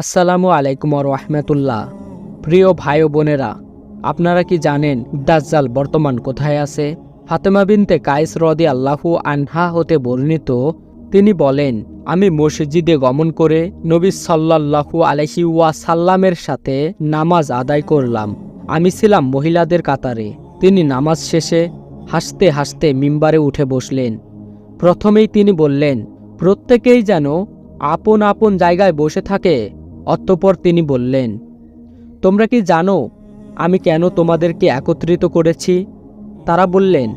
আসসালামু আলাইকুম রহমতুল্লাহ। প্রিয় ভাই বোনেরা, আপনারা কি জানেন দাজ্জাল বর্তমান কোথায় আছে? ফাতেমা বিনতে কায়েস রদি আল্লাহু আনহা হতে বর্ণিত, তিনি বলেন, আমি মসজিদে গমন করে নবী সাল্লাল্লাহু আলহি সাল্লামের সাথে নামাজ আদায় করলাম। আমি ছিলাম মহিলাদের কাতারে। তিনি নামাজ শেষে হাসতে হাসতে মিম্বারে উঠে বসলেন। প্রথমেই তিনি বললেন, প্রত্যেকেই যেন আপন আপন জায়গায় বসে থাকে। অতঃপর তিনি বললেন, তোমরা কি জানো আমি কেন তোমাদেরকে একত্রিত করেছি? তারা বললেন,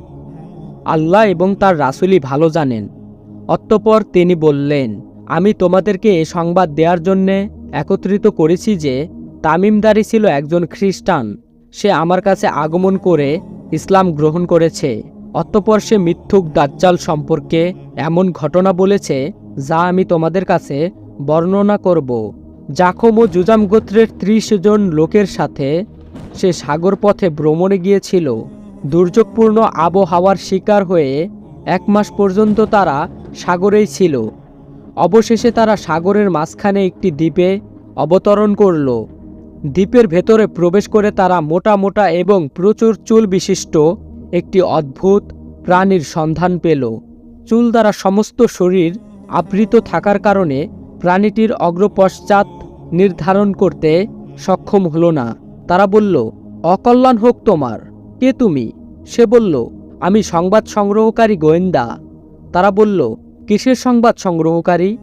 আল্লাহ এবং তার রাসুলই ভালো জানেন। অতঃপর তিনি বললেন, আমি তোমাদেরকে এ সংবাদ দেওয়ার জন্যে একত্রিত করেছি যে তামিমদারি ছিল একজন খ্রিস্টান। সে আমার কাছে আগমন করে ইসলাম গ্রহণ করেছে। অতঃপর সে মিথ্যুক দাজ্জাল সম্পর্কে এমন ঘটনা বলেছে যা আমি তোমাদের কাছে বর্ণনা করব। জাখম ও জুজাম গোত্রের ত্রিশ জন লোকের সাথে সে সাগর পথে ভ্রমণে গিয়েছিল। দুর্যোগপূর্ণ আবহাওয়ার শিকার হয়ে এক মাস পর্যন্ত তারা সাগরেই ছিল। অবশেষে তারা সাগরের মাঝখানে একটি দ্বীপে অবতরণ করল। দ্বীপের ভেতরে প্রবেশ করে তারা মোটা মোটা এবং প্রচুর চুল বিশিষ্ট একটি অদ্ভুত প্রাণীর সন্ধান পেল। চুল দ্বারা সমস্ত শরীর আবৃত থাকার কারণে প্রাণীটির অগ্রপশ্চাৎ নির্ধারণ করতে সক্ষম হলো না। তারা বলল, অকল্যাণ হোক তোমার। কে তুমি? সে বলল, আমি সংবাদ সংগ্রহকারী গোয়েন্দা। তারা বলল, কিসের সংবাদ সংগ্রহকারী?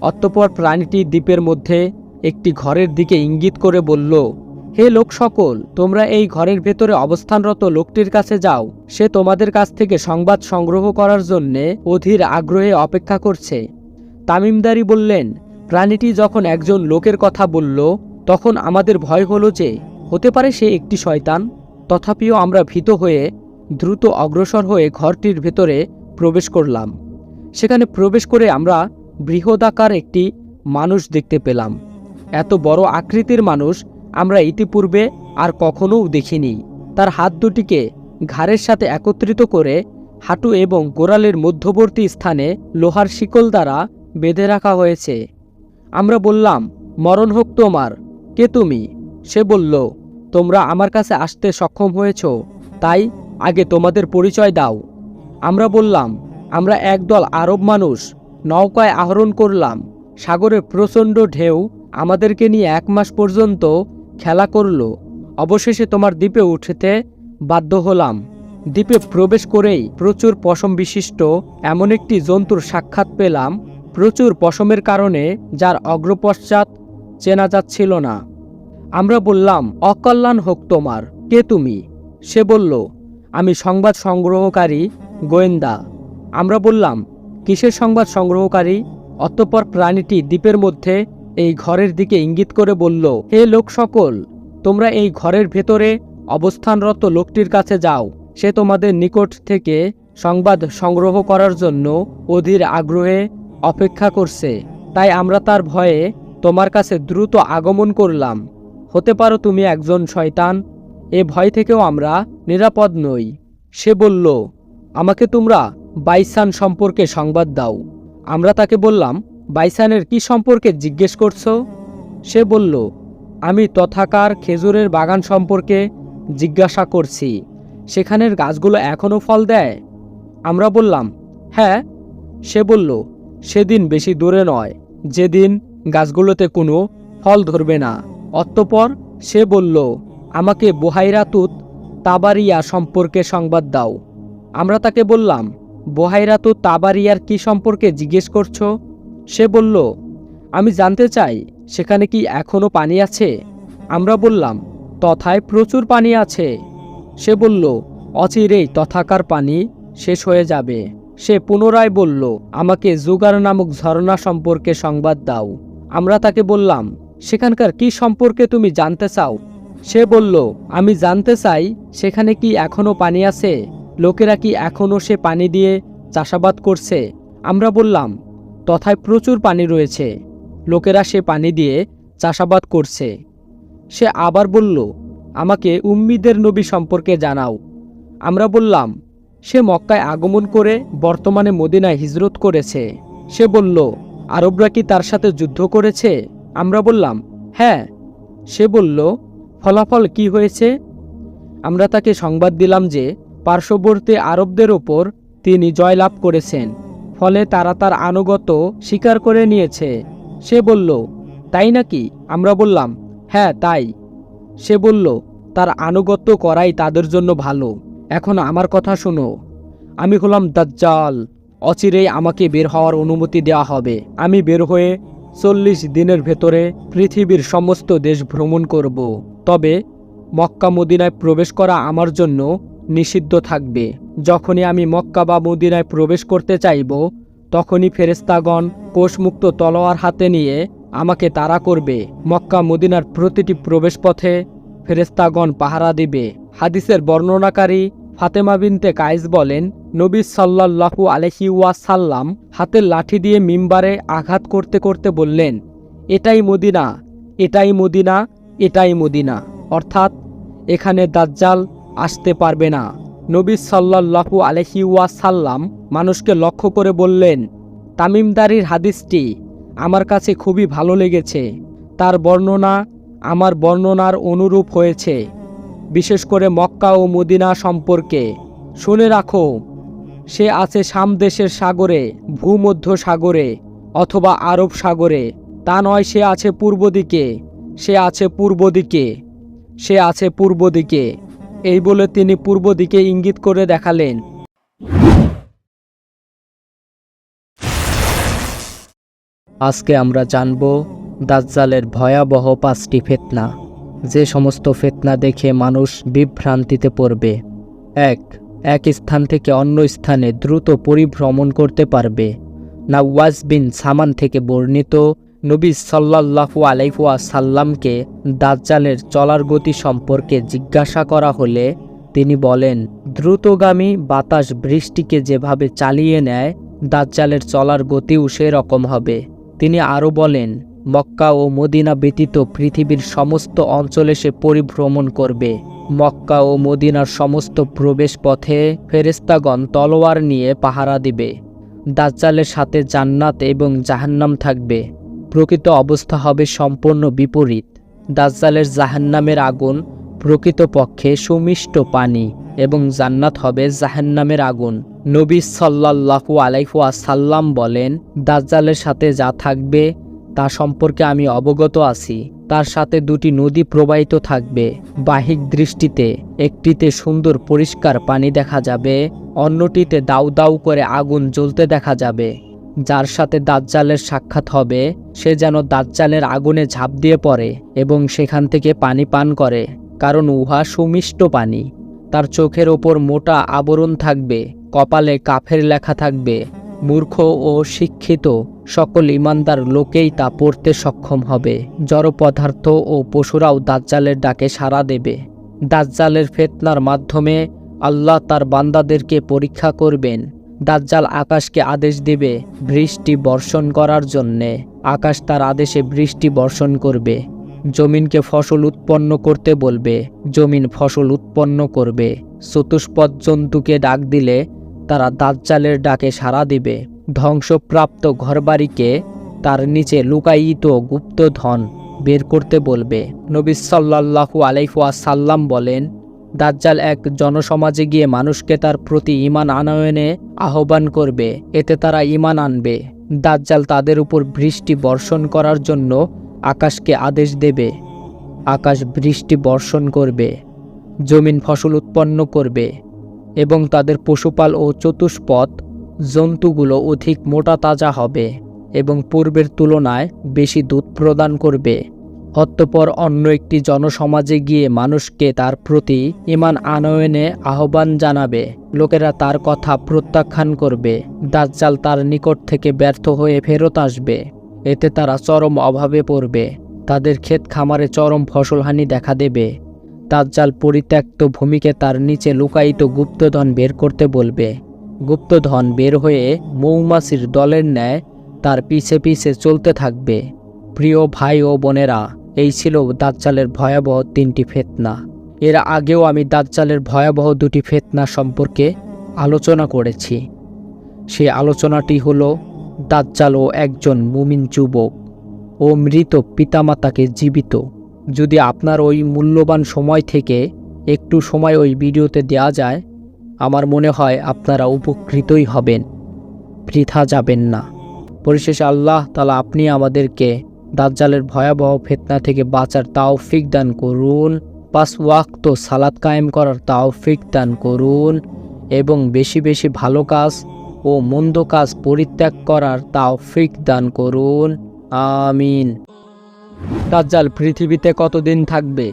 অতঃপর প্রাণীটি দ্বীপের মধ্যে একটি ঘরের দিকে ইঙ্গিত করে বলল, হে লোক সকল, তোমরা এই ঘরের ভেতরে অবস্থানরত লোকটির কাছে যাও। সে তোমাদের কাছ থেকে সংবাদ সংগ্রহ করার জন্যে অধীর আগ্রহে অপেক্ষা করছে। তামিমদারি বললেন, প্রাণীটি যখন একজন লোকের কথা বলল, তখন আমাদের ভয় হলো যে, হতে পারে সে একটি শয়তান। তথাপিও আমরা ভীত হয়ে, দ্রুত অগ্রসর হয়ে ঘরটির ভেতরে প্রবেশ করলাম। সেখানে প্রবেশ করে আমরা বৃহদাকার একটি মানুষ দেখতে পেলাম। এত বড় আকৃতির মানুষ আমরা ইতিপূর্বে আর কখনোও দেখিনি। তার হাত দুটিকে ঘাড়ের সাথে একত্রিত করে হাঁটু এবং গোড়ালের মধ্যবর্তী স্থানে লোহার শিকল দ্বারা বেঁধে রাখা হয়েছে। আমরা বললাম, মরণ হোক তোমার। কে তুমি? সে বলল, তোমরা আমার কাছে আসতে সক্ষম হয়েছ, তাই আগে তোমাদের পরিচয় দাও। আমরা বললাম, আমরা একদল আরব মানুষ, নৌকায় আহরণ করলাম। সাগরে প্রচণ্ড ঢেউ আমাদেরকে নিয়ে এক মাস পর্যন্ত খেলা করল। অবশেষে তোমার দ্বীপে উঠতে বাধ্য হলাম। দ্বীপে প্রবেশ করেই প্রচুর পশম বিশিষ্ট এমন একটি জন্তুর সাক্ষাৎ পেলাম প্রচুর পশমের কারণে যার অগ্রপশ্চাৎ চেনা যাচ্ছিল না। আমরা বললাম, অকল্যাণ হোক তোমার, কে তুমি? সে বলল, আমি সংবাদ সংগ্রহকারী গোয়েন্দা। আমরা বললাম, কিসের সংবাদ সংগ্রহকারী? অতঃপর প্রাণীটি দ্বীপের মধ্যে এই ঘরের দিকে ইঙ্গিত করে বলল, হে লোক সকল, তোমরা এই ঘরের ভেতরে অবস্থানরত লোকটির কাছে যাও। সে তোমাদের নিকট থেকে সংবাদ সংগ্রহ করার জন্য অধীর আগ্রহে অপেক্ষা করছে। তাই আমরা তার ভয়ে তোমার কাছে দ্রুত আগমন করলাম। হতে পারো তুমি একজন শয়তান। এ ভয় থেকেও আমরা নিরাপদ নই। সে বলল, আমাকে তোমরা বাইসান সম্পর্কে সংবাদ দাও। আমরা তাকে বললাম, বাইসানের কি সম্পর্কে জিজ্ঞেস করছ? সে বলল, আমি তথাকার খেজুরের বাগান সম্পর্কে জিজ্ঞাসা করছি। সেখানের গাছগুলো এখনও ফল দেয়? আমরা বললাম হ্যাঁ। সে বলল সেদিন বেশি দূরে নয়। যেদিন গাছগুলোতে কোনো ফল ধরবে না। অতঃপর সে বলল, আমাকে বোহাইরাতুত তাবারিয়া সম্পর্কে সংবাদ দাও। আমরা তাকে বললাম বোহাইরাতুত তাবারিয়ার কি সম্পর্কে জিজ্ঞেস করছ? সে বলল, আমি জানতে চাই, সেখানে কি এখনও পানি আছে? আমরা বললাম, তথায় প্রচুর পানি আছে। সে বলল, অচিরেই তথাকার পানি শেষ হয়ে যাবে। সে পুনরায় বলল, আমাকে জুগার নামক ঝর্ণা সম্পর্কে সংবাদ দাও। আমরা তাকে বললাম, সেখানকার কি সম্পর্কে তুমি জানতে চাও? সে বলল, আমি জানতে চাই, সেখানে কি এখনও পানি আছে? লোকেরা কি এখনও সে পানি দিয়ে চাষাবাদ করছে? আমরা বললাম, তথায় প্রচুর পানি রয়েছে। লোকেরা সে পানি দিয়ে চাষাবাদ করছে। সে আবার বলল, আমাকে উম্মিদের নবী সম্পর্কে জানাও। আমরা বললাম সে মক্কায় আগমন করে বর্তমানে মদিনায় হিজরত করেছে। সে বলল, আরবরা কি তার সাথে যুদ্ধ করেছে? আমরা বললাম হ্যাঁ। সে বলল, ফলাফল কি হয়েছে? আমরা তাকে সংবাদ দিলাম যে, পার্শ্ববর্তী আরবদের ওপর তিনি জয়লাভ করেছেন, ফলে তারা তার আনুগত্য স্বীকার করে নিয়েছে। সে বলল, তাই নাকি? আমরা বললাম হ্যাঁ তাই। সে বলল, তার আনুগত্য করাই তাদের জন্য ভালো। এখন আমার কথা শোনো। আমি হলাম দাজ্জাল। অচিরেই আমাকে বের হওয়ার অনুমতি দেওয়া হবে। আমি বের হয়ে চল্লিশ দিনের ভেতরে পৃথিবীর সমস্ত দেশ ভ্রমণ করব। তবে মক্কা মদিনায় প্রবেশ করা আমার জন্য নিষিদ্ধ থাকবে। যখনই আমি মক্কা বা মদিনায় প্রবেশ করতে চাইব, তখনই ফেরেস্তাগণ কোষমুক্ত তলোয়ার হাতে নিয়ে আমাকে তাড়া করবে। মক্কা মদিনার প্রতিটি প্রবেশপথে ফেরেস্তাগণ পাহারা দিবে। হাদিসের বর্ণনাকারী ফাতেমা বিনতে কায়েস বলেন, নবী সাল্লাল্লাহু আলহি ওয়াসাল্লাম হাতের লাঠি দিয়ে মিম্বারে আঘাত করতে করতে বললেন, এটাই মদিনা এটাই মদিনা এটাই মদিনা। অর্থাৎ, এখানে দাজ্জাল আসতে পারবে না। নবী সাল্লাল্লাহু আলহি ওয়াসাল্লাম মানুষকে লক্ষ্য করে বললেন, তামিমদারির হাদিসটি আমার কাছে খুবই ভালো লেগেছে। তার বর্ণনা আমার বর্ণনার অনুরূপ হয়েছে। বিশেষ করে মক্কা ও মদিনা সম্পর্কে। শুনে রাখো, সে আছে সামদেশের সাগরে, ভূমধ্য সাগরে অথবা আরব সাগরে। তা নয়, সে আছে পূর্ব দিকে, সে আছে পূর্ব দিকে, সে আছে পূর্ব দিকে। এই বলে তিনি পূর্ব দিকে ইঙ্গিত করে দেখালেন। আজকে আমরা জানব দাজ্জালের ভয়াবহ পাঁচটি ফেতনা। যে সমস্ত ফেতনা দেখে মানুষ বিভ্রান্তিতে পড়বে। এক এক স্থান থেকে অন্য স্থানে দ্রুত পরিভ্রমণ করতে পারবে। নাওয়াজ বিন সামান থেকে বর্ণিত নবী সাল্লাল্লাহু আলাইহুয়া সাল্লামকে দাজ্জালের চলার গতি সম্পর্কে জিজ্ঞাসা করা হলে তিনি বলেন, দ্রুতগামী বাতাস বৃষ্টিকে যেভাবে চালিয়ে নেয়, দাজ্জালের চলার গতিও সেরকম হবে। তিনি আরও বলেন মক্কা ও মদিনা ব্যতীত পৃথিবীর সমস্ত অঞ্চলে সে পরিভ্রমণ করবে। মক্কা ও মদিনার সমস্ত প্রবেশ পথে ফেরেস্তাগণ তলোয়ার নিয়ে পাহারা দিবে। দাজ্জালের সাথে জান্নাত এবং জাহান্নাম থাকবে। প্রকৃত অবস্থা হবে সম্পূর্ণ বিপরীত। দাজ্জালের জাহান্নামের আগুন প্রকৃতপক্ষে সুমিষ্ট পানি এবং জান্নাত হবে জাহান্নামের আগুন। নবী সাল্লাল্লাহু আলাইহু সাল্লাম বলেন, দাজ্জালের সাথে যা থাকবে তা সম্পর্কে আমি অবগত আছি। তার সাথে দুটি নদী প্রবাহিত থাকবে। বাহিক দৃষ্টিতে একটিতে সুন্দর পরিষ্কার পানি দেখা যাবে, অন্যটিতে দাউ দাউ করে আগুন জ্বলতে দেখা যাবে। যার সাথে দাজ্জালের সাক্ষাৎ হবে, সে যেন দাজ্জালের আগুনে ঝাঁপ দিয়ে পড়ে এবং সেখান থেকে পানি পান করে, কারণ উহা সুমিষ্ট পানি। তার চোখের ওপর মোটা আবরণ থাকবে, কপালে কাফের লেখা থাকবে। মূর্খ ও শিক্ষিত সকল ইমানদার লোকেই তা পড়তে সক্ষম হবে। জড় পদার্থ ও পশুরাও দাজ্জালের ডাকে সাড়া দেবে। দাজ্জালের ফেতনার মাধ্যমে আল্লাহ তার বান্দাদেরকে পরীক্ষা করবেন। দাজ্জাল আকাশকে আদেশ দেবে বৃষ্টি বর্ষণ করার জন্যে। আকাশ তার আদেশে বৃষ্টি বর্ষণ করবে। জমিনকে ফসল উৎপন্ন করতে বলবে। জমিন ফসল উৎপন্ন করবে। চতুষ্পদ জন্তুকে ডাক দিলে তারা দাজ্জালের ডাকে সাড়া দিবে। ধ্বংসপ্রাপ্ত ঘরবাড়িকে তার নিচে লুকায়িত গুপ্তধন বের করতে বলবে। নবী সাল্লাল্লাহু আলাইহুয়া সাল্লাম বলেন, দাজ্জাল এক জনসমাজে গিয়ে মানুষকে তার প্রতি ইমান আনয়নে আহ্বান করবে। এতে তারা ইমান আনবে। দাজ্জাল তাদের উপর বৃষ্টি বর্ষণ করার জন্য আকাশকে আদেশ দেবে। আকাশ বৃষ্টি বর্ষণ করবে। জমিন ফসল উৎপন্ন করবে। এবং তাদের পশুপাল ও চতুষ্পদ জন্তুগুলো অধিক মোটা তাজা হবে এবং পূর্বের তুলনায় বেশি দুধ প্রদান করবে। অতঃপর অন্য একটি জনসমাজে গিয়ে মানুষকে তার প্রতি ইমান আনয়নে আহ্বান জানাবে। লোকেরা তার কথা প্রত্যাখ্যান করবে। দাজ্জাল তার নিকট থেকে ব্যর্থ হয়ে ফেরত আসবে। এতে তারা চরম অভাবে পড়বে। তাদের ক্ষেত খামারে চরম ফসলহানি দেখা দেবে। দাজ্জাল পরিত্যক্ত ভূমিকে তার নিচে লুকায়িত গুপ্তধন বের করতে বলবে। গুপ্তধন বের হয়ে মৌমাছির দলের ন্যায় তার পিছে পিছে চলতে থাকবে। প্রিয় ভাই ও বোনেরা, এই ছিল দাজ্জালের ভয়াবহ তিনটি ফেতনা। এর আগেও আমি দাজ্জালের ভয়াবহ দুটি ফেতনা সম্পর্কে আলোচনা করেছি। সে আলোচনাটি হলো দাজ্জাল ও একজন মুমিন যুবক ও মৃত পিতামাতাকে জীবিত। যদি আপনার ওই মূল্যবান সময় থেকে একটু সময় ওই ভিডিওতে দেওয়া যায়, আমার মনে হয় আপনারা উপকৃতই হবেন। বৃথা যাবেন না। পরিশেষে আল্লাহ তালা আপনি আমাদেরকে দাজ্জালের ভয়াবহ ফেতনা থেকে বাঁচার তাওফিক দান করুন, পাঁচ ওয়াক্ত সালাদ কায়েম করার তাওফিক দান করুন এবং বেশি বেশি ভালো কাজ ও মন্দ কাজ পরিত্যাগ করার তাওফিক দান করুন। আমিন। দাজ্জাল পৃথিবীতে কতদিন থাকবে?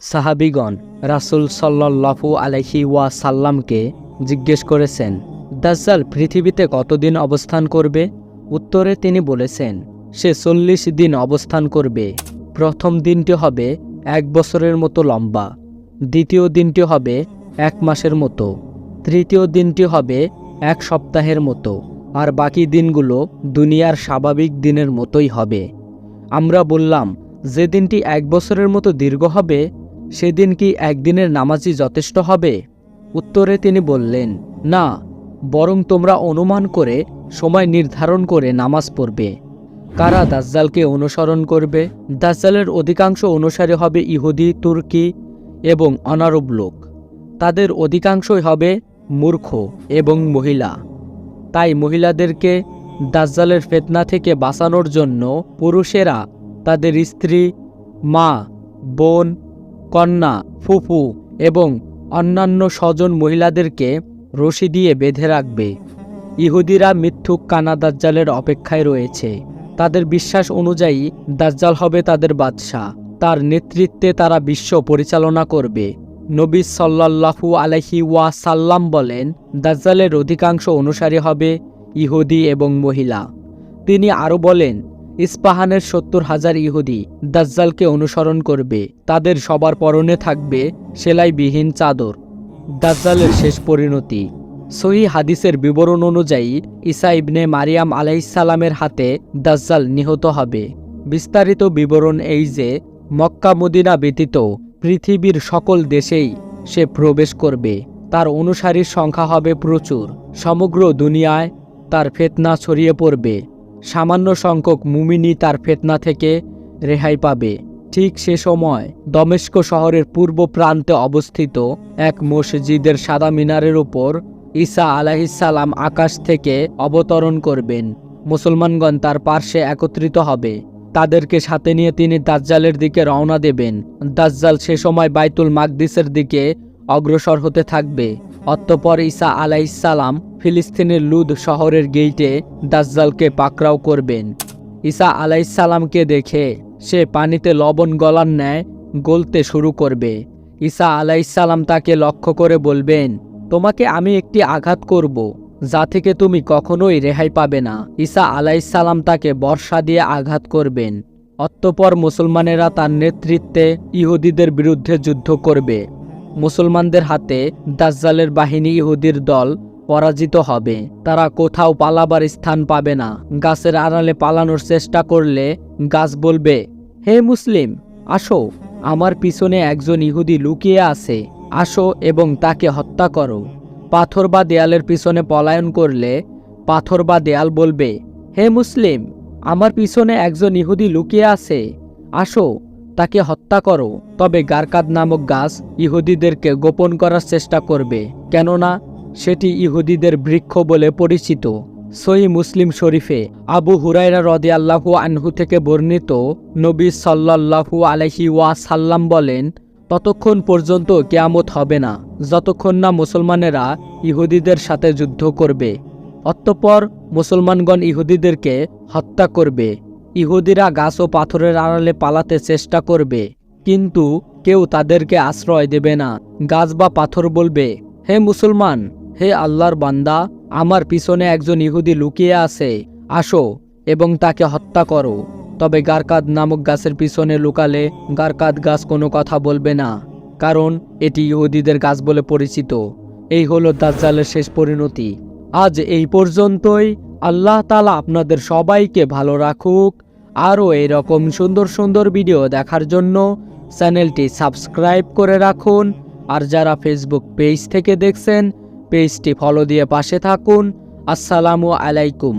সাহাবিগণ রাসুল সাল্লাল্লাহু আলাইহি ওয়া সাল্লামকে জিজ্ঞেস করেছেন, দাজ্জাল পৃথিবীতে কতদিন অবস্থান করবে? উত্তরে তিনি বলেছেন, সে চল্লিশ দিন অবস্থান করবে। প্রথম দিনটি হবে এক বছরের মতো লম্বা, দ্বিতীয় দিনটি হবে এক মাসের মতো, তৃতীয় দিনটি হবে এক সপ্তাহের মতো। আর বাকি দিনগুলো দুনিয়ার স্বাভাবিক দিনের মতোই হবে। আমরা বললাম, যে দিনটি এক বছরের মতো দীর্ঘ হবে, সেদিন কি একদিনের নামাজই যথেষ্ট হবে? উত্তরে তিনি বললেন, না, বরং তোমরা অনুমান করে সময় নির্ধারণ করে নামাজ পড়বে। কারা দাজ্জালকে অনুসরণ করবে? দাজ্জালের অধিকাংশ অনুসারী হবে ইহুদি, তুর্কি এবং অনারব লোক। তাদের অধিকাংশই হবে মূর্খ এবং মহিলা। তাই মহিলাদেরকে দাজ্জালের ফেতনা থেকে বাঁচানোর জন্য পুরুষেরা তাদের স্ত্রী, মা, বোন, কন্যা, ফুফু এবং অন্যান্য স্বজন মহিলাদেরকে রশি দিয়ে বেঁধে রাখবে। ইহুদিরা মিথ্যুক কানা দাজ্জালের অপেক্ষায় রয়েছে। তাদের বিশ্বাস অনুযায়ী দাজ্জাল হবে তাদের বাদশাহ। তার নেতৃত্বে তারা বিশ্ব পরিচালনা করবে। নবী সাল্লাল্লাহু আলাইহি ওয়া সাল্লাম বলেন, দাজ্জালের অধিকাংশ অনুসারী হবে ইহুদি এবং মহিলা। তিনি আরও বলেন, ইস্পাহানের সত্তর হাজার ইহুদি দাজ্জালকে অনুসরণ করবে, তাদের সবার পরনে থাকবে সেলাইবিহীন চাদর। দাজ্জালের শেষ পরিণতি। সহি হাদিসের বিবরণ অনুযায়ী, ঈসা ইবনে মারিয়াম আলাইসালামের হাতে দাজ্জাল নিহত হবে। বিস্তারিত বিবরণ এই যে মক্কা মদিনা ব্যতীত পৃথিবীর সকল দেশেই সে প্রবেশ করবে। তার অনুসারীর সংখ্যা হবে প্রচুর। সমগ্র দুনিয়ায় তার ফেতনা ছড়িয়ে পড়বে। সামান্য সংখ্যক মুমিনি তার ফেতনা থেকে রেহাই পাবে। ঠিক সে সময় দমেস্ক শহরের পূর্ব প্রান্তে অবস্থিত এক মসজিদের সাদা মিনারের উপর ঈসা আলাহিসাল্লাম আকাশ থেকে অবতরণ করবেন। মুসলমানগণ তার পার্শ্বে একত্রিত হবে। তাদেরকে সাথে নিয়ে তিনি দাজ্জালের দিকে রওনা দেবেন। দাজ্জাল সে সময় বাইতুল মাকদিসের দিকে অগ্রসর হতে থাকবে। অতঃপর ঈসা আলাইসালাম ফিলিস্তিনের লুদ শহরের গেইটে দাজ্জালকে পাকরাও করবেন। ঈসা আলাইসালামকে দেখে সে পানিতে লবণ গলার ন্যায় গলতে শুরু করবে। ঈসা আলাইসালাম তাকে লক্ষ্য করে বলবেন, তোমাকে আমি একটি আঘাত করব। যা থেকে তুমি কখনোই রেহাই পাবে না। ঈসা আলাইসালাম তাকে বর্ষা দিয়ে আঘাত করবেন। অতঃপর মুসলমানেরা তার নেতৃত্বে ইহুদিদের বিরুদ্ধে যুদ্ধ করবে। মুসলমানদের হাতে দাজ্জালের বাহিনী ইহুদির দল পরাজিত হবে। তারা কোথাও পালাবার স্থান পাবে না। গাছের আড়ালে পালানোর চেষ্টা করলে গাছ বলবে, হে মুসলিম, আসো, আমার পিছনে একজন ইহুদি লুকিয়ে আছে। আসো এবং তাকে হত্যা করো। পাথর বা দেয়ালের পিছনে পলায়ন করলে পাথর বা দেয়াল বলবে, হে মুসলিম, আমার পিছনে একজন ইহুদি লুকিয়ে আছে। আসো, তাকে হত্যা করো। তবে গারকাদ নামক গাছ ইহুদিদেরকে গোপন করার চেষ্টা করবে, কেননা সেটি ইহুদিদের বৃক্ষ বলে পরিচিত। সহি মুসলিম শরীফে আবু হুরাইরা রদি আল্লাহু আনহু থেকে বর্ণিত নবী সাল্লাল্লাহু আলহি ওয়া সাল্লাম বলেন ততক্ষণ পর্যন্ত কেয়ামত হবে না, যতক্ষণ না মুসলমানেরা ইহুদিদের সাথে যুদ্ধ করবে। অতঃপর মুসলমানগণ ইহুদিদেরকে হত্যা করবে। ইহুদিরা গাছ ও পাথরের আড়ালে পালাতে চেষ্টা করবে, কিন্তু কেউ তাদেরকে আশ্রয় দেবে না। গাছ বা পাথর বলবে, হে মুসলমান, হে আল্লাহর বান্দা, আমার পিছনে একজন ইহুদি লুকিয়ে আছে, আসো এবং তাকে হত্যা করো। তবে গারকাদ নামক গাছের পিছনে লুকালে গারকাদ গাছ কোনো কথা বলবে না, কারণ এটি ইহুদিদের গাছ বলে পরিচিত। এই হলো দাজ্জালের শেষ পরিণতি। আজ এই পর্যন্তই। আল্লাহ তালা আপনাদের সবাইকে ভালো রাখুক। আরও এরকম সুন্দর সুন্দর ভিডিও দেখার জন্য চ্যানেলটি সাবস্ক্রাইব করে রাখুন। আর যারা ফেসবুক পেজ থেকে দেখছেন, পেজটি ফলো দিয়ে পাশে থাকুন। আসসালামু আলাইকুম।